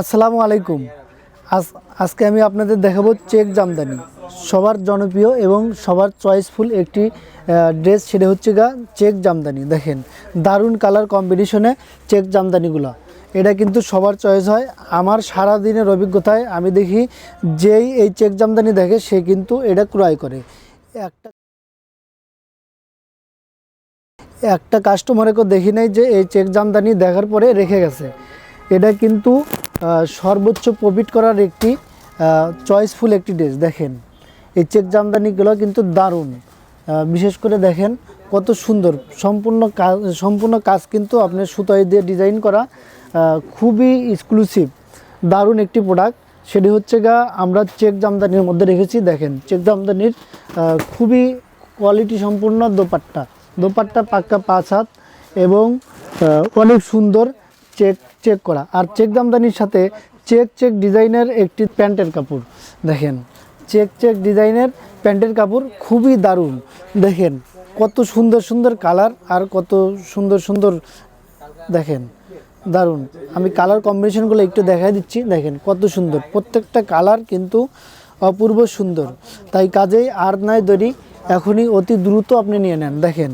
আসসালামু আলাইকুম। আজ আজকে আমি আপনাদের দেখাবো চেক জামদানি। সবার জনপ্রিয় এবং সবার চয়েসফুল একটি ড্রেস সেটা হচ্ছে গা চেক জামদানি। দেখেন, দারুণ কালার কম্বিনেশনে চেক জামদানিগুলো। এটা কিন্তু সবার চয়েস হয়। আমার সারা দিনের অভিজ্ঞতায় আমি দেখি, যেই এই চেক জামদানি দেখে সে কিন্তু এটা ক্রয় করে। একটা একটা কাস্টমারকে দেখি নাই যে এই চেক জামদানি দেখার পরে রেখে গেছে। এটা কিন্তু সর্বোচ্চ প্রফিট করার একটি চয়েসফুল একটি ড্রেস দেখেন। এই চেক জামদানিগুলো কিন্তু দারুণ। বিশেষ করে দেখেন কত সুন্দর। সম্পূর্ণ কাজ সম্পূর্ণ কাজ কিন্তু আপনার সুতাই দিয়ে ডিজাইন করা খুবই এক্সক্লুসিভ দারুণ একটি প্রোডাক্ট সেটি হচ্ছে গা, আমরা চেক জামদানির মধ্যে রেখেছি, দেখেন। চেক জামদানির খুবই কোয়ালিটি সম্পূর্ণ দোপাট্টা। দোপাট্টা পাক্কা পাঁচ হাত এবং অনেক সুন্দর চেক চেক করা। আর চেক দামদানির সাথে চেক চেক ডিজাইনের একটি প্যান্টের কাপড়। দেখেন চেক চেক ডিজাইনের প্যান্টের কাপড় খুবই দারুণ। দেখেন, কত সুন্দর সুন্দর কালার আর কত সুন্দর সুন্দর, দেখেন, দারুণ। আমি কালার কম্বিনেশনগুলো একটু দেখাই দিচ্ছি। দেখেন, কত সুন্দর। প্রত্যেকটা কালার কিন্তু অপূর্ব সুন্দর। তাই কাজেই আর নাই দেরি। এখনই অতি দ্রুত আপনি নিয়ে নেন। দেখেন,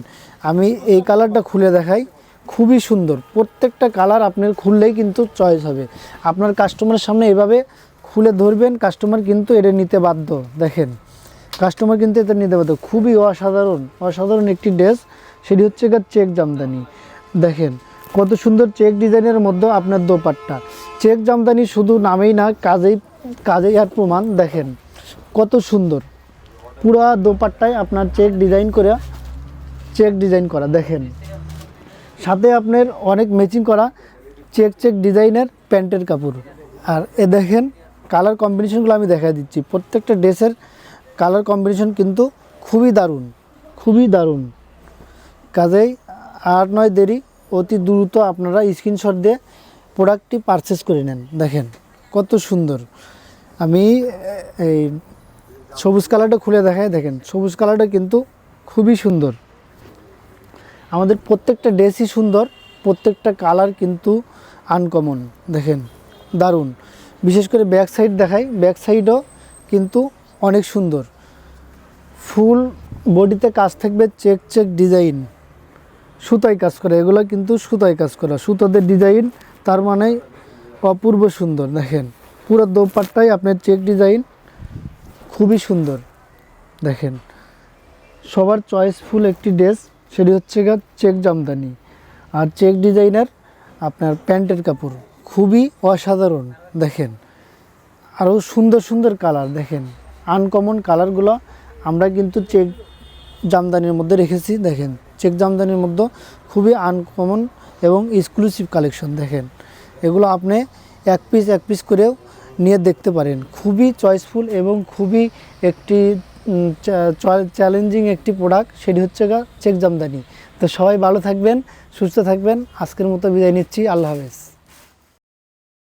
আমি এই কালারটা খুলে দেখাই। খুবই সুন্দর। প্রত্যেকটা কালার আপনার খুললেই কিন্তু চয়েস হবে। আপনার কাস্টমারের সামনে এভাবে খুলে ধরবেন কাস্টমার কিন্তু এটা নিতে বাধ্য। দেখেন কাস্টমার কিন্তু এটা নিতে বাধ্য। খুবই অসাধারণ অসাধারণ একটি ড্রেস সেটি হচ্ছে গা চেক জামদানি। দেখেন, কত সুন্দর চেক ডিজাইনের মধ্যে আপনার দোপাট্টা। চেক জামদানি শুধু নামেই না, কাজেই কাজেই আর প্রমাণ। দেখেন, কত সুন্দর। পুরা দোপাট্টায় আপনার চেক ডিজাইন করে চেক ডিজাইন করা। দেখেন সাথে আপনার অনেক ম্যাচিং করা চেক চেক ডিজাইনের প্যান্টের কাপড়। আর এ দেখেন কালার কম্বিনেশনগুলো আমি দেখা দিচ্ছি। প্রত্যেকটা ড্রেসের কালার কম্বিনেশন কিন্তু খুবই দারুণ খুবই দারুণ। কাজেই আর নয় দেরি, অতি দ্রুত আপনারা স্ক্রিনশট দিয়ে প্রোডাক্টটি পারচেস করে নেন। দেখেন, কত সুন্দর। আমি, এই সবুজ কালারটা খুলে দেখাই, দেখেন, সবুজ কালারটা কিন্তু খুবই সুন্দর। আমাদের প্রত্যেকটা ড্রেসই সুন্দর, প্রত্যেকটা কালার কিন্তু আনকমন দেখেন, দারুণ। বিশেষ করে ব্যাক সাইড দেখাই ব্যাক সাইডও কিন্তু অনেক সুন্দর। ফুল বডিতে কাজ থাকবে চেক চেক ডিজাইন সুতায় কাজ করা, এগুলো কিন্তু সুতায় কাজ করা। সুতোদের ডিজাইন তার মানে অপূর্ব সুন্দর, দেখেন। পুরো দোপাট্টাই আপনার চেক ডিজাইন খুবই সুন্দর, দেখেন। সবার চয়েসফুল একটি ড্রেস সেটি হচ্ছে গা চেক জামদানি। আর চেক ডিজাইনার আপনার প্যান্টের কাপড়। খুবই অসাধারণ, দেখেন। আরও সুন্দর সুন্দর কালার, দেখেন। আনকমন কালারগুলো আমরা কিন্তু চেক জামদানির মধ্যে রেখেছি, দেখেন। চেক জামদানির মধ্যে খুবই আনকমন এবং এক্সক্লুসিভ কালেকশন দেখেন। এগুলো আপনি এক পিস এক পিস করেও নিয়ে দেখতে পারেন। খুবই চয়েসফুল এবং খুবই একটি চ্যালেঞ্জিং একটি প্রোডাক্ট সেটি হচ্ছে চেক জামদানি। তো সবাই ভালো থাকবেন, সুস্থ থাকবেন। আজকের মতো বিদায় নিচ্ছি। আল্লাহ হাফেজ।